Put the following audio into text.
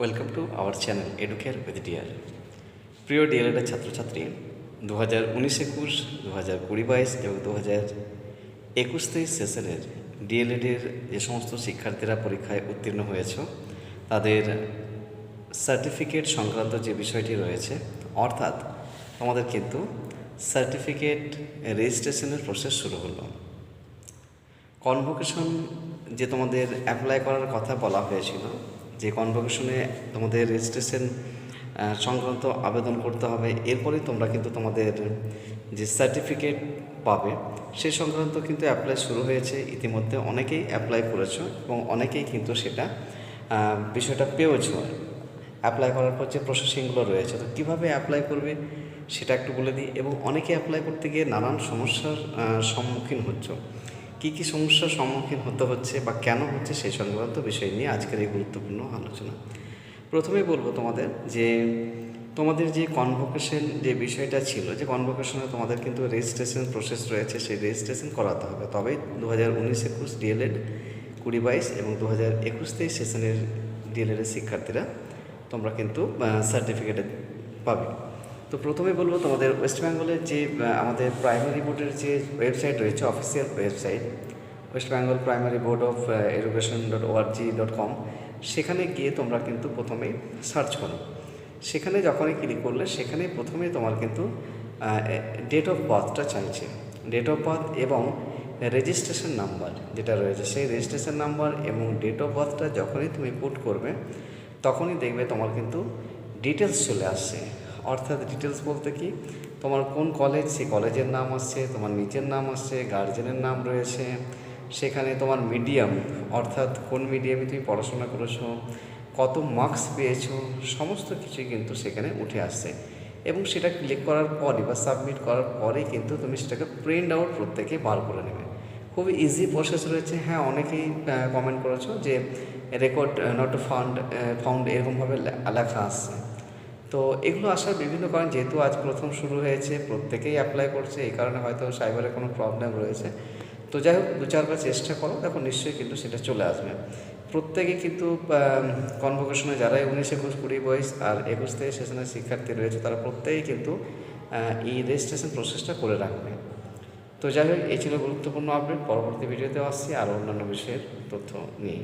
Welcome to our channel Educare with dear প্রিয় ডিএলএডের ছাত্রছাত্রী দু হাজার উনিশ একুশ দু হাজার কুড়ি বাইশ এবং দু হাজার একুশ তেইশ সেশনের ডিএলএডের যে সমস্ত শিক্ষার্থীরা পরীক্ষায় উত্তীর্ণ হয়েছ, তাদের সার্টিফিকেট সংক্রান্ত যে বিষয়টি রয়েছে, অর্থাৎ তোমাদের কিন্তু সার্টিফিকেট রেজিস্ট্রেশনের প্রসেস শুরু হলো। কনভোকেশন যে তোমাদের অ্যাপ্লাই করার কথা বলা হয়েছিল যে কনভোকেশনে তোমাদের রেজিস্ট্রেশন সংক্রান্ত আবেদন করতে হবে, এরপরেই তোমরা কিন্তু তোমাদের যে সার্টিফিকেট পাবে, সে সংক্রান্ত কিন্তু অ্যাপ্লাই শুরু হয়েছে। ইতিমধ্যে অনেকেই অ্যাপ্লাই করেছ এবং অনেকেই কিন্তু সেটা বিষয়টা পেয়েছ। অ্যাপ্লাই করার পর যে প্রসেসিংগুলো রয়েছে, তো কীভাবে অ্যাপ্লাই করবে সেটা একটু বলে দিই। এবং অনেকে অ্যাপ্লাই করতে গিয়ে নানান সমস্যার সম্মুখীন হচ্ছ। কী কী সমস্যার সম্মুখীন হতে হচ্ছে বা কেন হচ্ছে সেই সংক্রান্ত বিষয় নিয়ে আজকের এই গুরুত্বপূর্ণ আলোচনা। প্রথমেই বলব তোমাদের যে তোমাদের যে কনভোকেশন যে বিষয়টা ছিল, যে কনভোকেশনে তোমাদের কিন্তু রেজিস্ট্রেশন প্রসেস রয়েছে, সেই রেজিস্ট্রেশন করাতে হবে। তবেই দু হাজার উনিশ একুশ ডিএলএড কুড়ি বাইশ এবং দু হাজার একুশ তেইশ সেশনের ডিএলএডের শিক্ষার্থীরা তোমরা কিন্তু সার্টিফিকেট পাবে। তো প্রথমে বলব তোমাদের ওয়েস্ট বেঙ্গলের যে আমাদের প্রাইমারি বোর্ডের যে ওয়েবসাইট রয়েছে official website West Bengal primary board of education dot O R G dot com সেখানে গিয়ে তোমরা কিন্তু প্রথমেই সার্চ করো। সেখানে যখনই ক্লিক করলে, সেখানে প্রথমেই তোমার কিন্তু ডেট অফ বার্থটা চাইছে। ডেট অফ বার্থ এবং রেজিস্ট্রেশন নাম্বার যেটা রয়েছে, সেই রেজিস্ট্রেশন নাম্বার এবং ডেট অফ বার্থটা যখনই তুমি পুট করবে, তখনই দেখবে তোমার কিন্তু ডিটেলস চলে আসছে। অর্থাৎ ডিটেলস বলতে কি? তোমার কোন কলেজ সেই কলেজের নাম আসছে, তোমার নিজের নাম আসছে গার্জেনের নাম রয়েছে, সেখানে তোমার মিডিয়াম অর্থাৎ কোন মিডিয়ামে তুমি পড়াশোনা করেছ, কত মার্কস পেয়েছ, সমস্ত কিছুই কিন্তু সেখানে উঠে আসছে। এবং সেটা ক্লিক করার পরই বা সাবমিট করার পরেই কিন্তু তুমি সেটাকে প্রিন্ট আউট প্রত্যেকে বার করে নেবে। খুবই ইজি প্রসেস রয়েছে। হ্যাঁ অনেকেই কমেন্ট করেছ যে রেকর্ড নট ফান্ড ফাউন্ড এরকমভাবে লেখা আসছে। তো এগুলো আসার বিভিন্ন কারণ, যেহেতু আজ প্রথম শুরু হয়েছে, প্রত্যেকেই অ্যাপ্লাই করছে, এই কারণে হয়তো সাইবারের কোনো প্রবলেম রয়েছে। তো যাই হোক, দু চারবার চেষ্টা করো, দেখো নিশ্চয়ই কিন্তু সেটা চলে আসবে। প্রত্যেকে কিন্তু কনভোকেশনে যারাই উনিশ, একুশ, কুড়ি বয়স আর একুশ থেকে সেশনের শিক্ষার্থী রয়েছে, তারা প্রত্যেকেই কিন্তু এই রেজিস্ট্রেশন প্রসেসটা করে রাখবে। তো যাই হোক, এই ছিল গুরুত্বপূর্ণ আপডেট পরবর্তী ভিডিওতে আসছি, আর অন্যান্য বিষয়ের তথ্য নিয়ে।